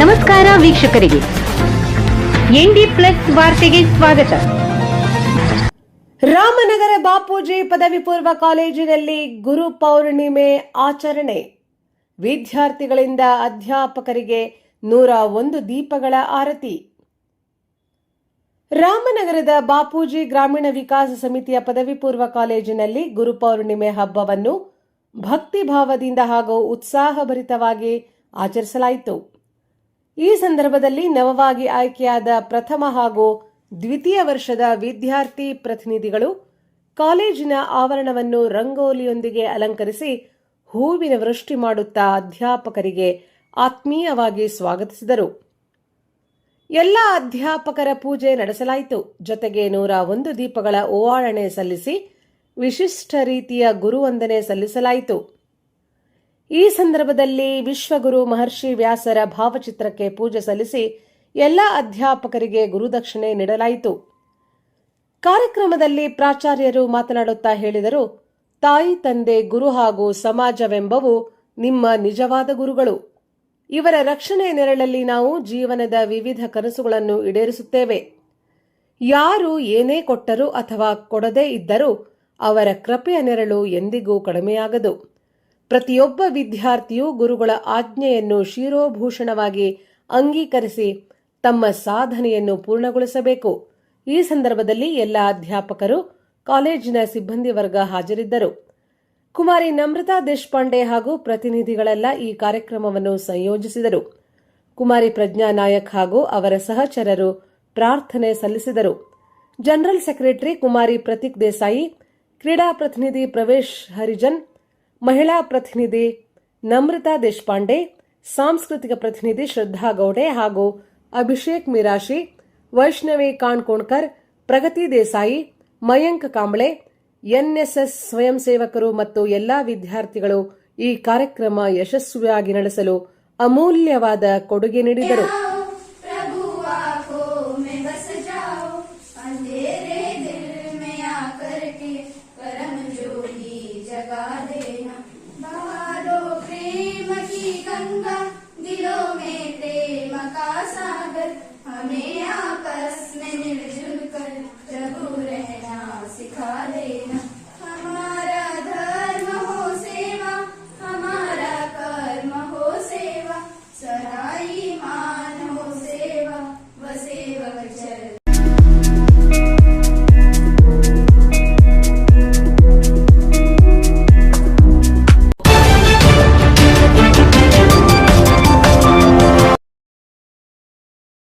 ನಮಸ್ಕಾರ ವೀಕ್ಷಕರಿಗೆ. ND plus ವಾರ್ತೆಗೆ ಸ್ವಾಗತ. ರಾಮನಗರ ಬಾಪೂಜಿ ಪದವಿ ಪೂರ್ವ ಕಾಲೇಜಿನಲ್ಲಿ ಗುರು ಪೌರ್ಣಿಮೆ ಆಚರಣೆ. ವಿದ್ಯಾರ್ಥಿಗಳಿಂದ ಅಧ್ಯಾಪಕರಿಗೆ ನೂರ ಒಂದು ದೀಪಗಳ ಆರತಿ. ರಾಮನಗರದ ಬಾಪೂಜಿ ಗ್ರಾಮೀಣ ವಿಕಾಸ ಸಮಿತಿಯ ಪದವಿ ಪೂರ್ವ ಕಾಲೇಜಿನಲ್ಲಿ ಗುರುಪೌರ್ಣಿಮೆ ಹಬ್ಬವನ್ನು ಭಕ್ತಿಭಾವದಿಂದ ಹಾಗೂ ಉತ್ಸಾಹಭರಿತವಾಗಿ ಆಚರಿಸಲಾಯಿತು. ಈ ಸಂದರ್ಭದಲ್ಲಿ ನವವಾಗಿ ಆಯ್ಕೆಯಾದ ಪ್ರಥಮ ಹಾಗೂ ದ್ವಿತೀಯ ವರ್ಷದ ವಿದ್ಯಾರ್ಥಿ ಪ್ರತಿನಿಧಿಗಳು ಕಾಲೇಜಿನ ಆವರಣವನ್ನು ರಂಗೋಲಿಯೊಂದಿಗೆ ಅಲಂಕರಿಸಿ ಹೂವಿನ ವೃಷ್ಟಿ ಮಾಡುತ್ತಾ ಅಧ್ಯಾಪಕರಿಗೆ ಆತ್ಮೀಯವಾಗಿ ಸ್ವಾಗತಿಸಿದರು. ಎಲ್ಲ ಅಧ್ಯಾಪಕರ ಪೂಜೆ ನಡೆಸಲಾಯಿತು. ಜೊತೆಗೆ ನೂರ ಒಂದು ದೀಪಗಳ ಓವಾಳಣೆ ಸಲ್ಲಿಸಿ ವಿಶಿಷ್ಟ ರೀತಿಯ ಗುರುವಂದನೆ ಸಲ್ಲಿಸಲಾಯಿತು. ಈ ಸಂದರ್ಭದಲ್ಲಿ ವಿಶ್ವಗುರು ಮಹರ್ಷಿ ವ್ಯಾಸರ ಭಾವಚಿತ್ರಕ್ಕೆ ಪೂಜೆ ಸಲ್ಲಿಸಿ ಎಲ್ಲ ಅಧ್ಯಾಪಕರಿಗೆ ಗುರುದಕ್ಷಿಣೆ ನೀಡಲಾಯಿತು. ಕಾರ್ಯಕ್ರಮದಲ್ಲಿ ಪ್ರಾಚಾರ್ಯರು ಮಾತನಾಡುತ್ತಾ ಹೇಳಿದರು, ತಾಯಿ, ತಂದೆ, ಗುರು ಹಾಗೂ ಸಮಾಜವೆಂಬವು ನಿಮ್ಮ ನಿಜವಾದ ಗುರುಗಳು. ಇವರ ರಕ್ಷಣೆ ನೆರಳಲ್ಲಿ ನಾವು ಜೀವನದ ವಿವಿಧ ಕನಸುಗಳನ್ನು ಈಡೇರಿಸುತ್ತೇವೆ. ಯಾರು ಏನೇ ಕೊಟ್ಟರೂ ಅಥವಾ ಕೊಡದೇ ಇದ್ದರೂ ಅವರ ಕೃಪೆಯ ನೆರಳು ಎಂದಿಗೂ ಕಡಿಮೆಯಾಗದು. ಪ್ರತಿಯೊಬ್ಬ ವಿದ್ಯಾರ್ಥಿಯು ಗುರುಗಳ ಆಜ್ಞೆಯನ್ನು ಶಿರೋಭೂಷಣವಾಗಿ ಅಂಗೀಕರಿಸಿ ತಮ್ಮ ಸಾಧನೆಯನ್ನು ಪೂರ್ಣಗೊಳಿಸಬೇಕು. ಈ ಸಂದರ್ಭದಲ್ಲಿ ಎಲ್ಲ ಅಧ್ಯಾಪಕರು ಕಾಲೇಜಿನ ಸಿಬ್ಬಂದಿ ವರ್ಗ ಹಾಜರಿದ್ದರು. ಕುಮಾರಿ ನಮ್ರತಾ ದೇಶಪಾಂಡೆ ಹಾಗೂ ಪ್ರತಿನಿಧಿಗಳೆಲ್ಲ ಈ ಕಾರ್ಯಕ್ರಮವನ್ನು ಸಂಯೋಜಿಸಿದರು. ಕುಮಾರಿ ಪ್ರಜ್ಞಾ ನಾಯಕ್ ಹಾಗೂ ಅವರ ಸಹಚರರು ಪ್ರಾರ್ಥನೆ ಸಲ್ಲಿಸಿದರು. ಜನರಲ್ ಸೆಕ್ರೆಟರಿ ಕುಮಾರಿ ಪ್ರತೀಕ್ ದೇಸಾಯಿ, ಕ್ರೀಡಾ ಪ್ರತಿನಿಧಿ ಪ್ರವೇಶ್ ಹರಿಜನ್ ಮಹಿಳಾ ಪ್ರತಿನಿಧಿ ನಮ್ರತಾ ದೇಶಪಾಂಡೆ, ಸಾಂಸ್ಕೃತಿಕ ಪ್ರತಿನಿಧಿ ಶ್ರದ್ಧಾ ಗೌಡೆ ಹಾಗೂ ಅಭಿಷೇಕ್ ಮಿರಾಶಿ, ವೈಷ್ಣವಿ ಕಾಣ್ಕೋಣ್ಕರ್, ಪ್ರಗತಿ ದೇಸಾಯಿ, ಮಯಂಕ್ ಕಾಂಬಳೆ, ಎನ್ಎಸ್ಎಸ್ ಸ್ವಯಂ ಸೇವಕರು ಮತ್ತು ಎಲ್ಲಾ ವಿದ್ಯಾರ್ಥಿಗಳು ಈ ಕಾರ್ಯಕ್ರಮ ಯಶಸ್ವಿಯಾಗಿ ನಡೆಸಲು ಅಮೂಲ್ಯವಾದ ಕೊಡುಗೆ ನೀಡಿದರು. Me.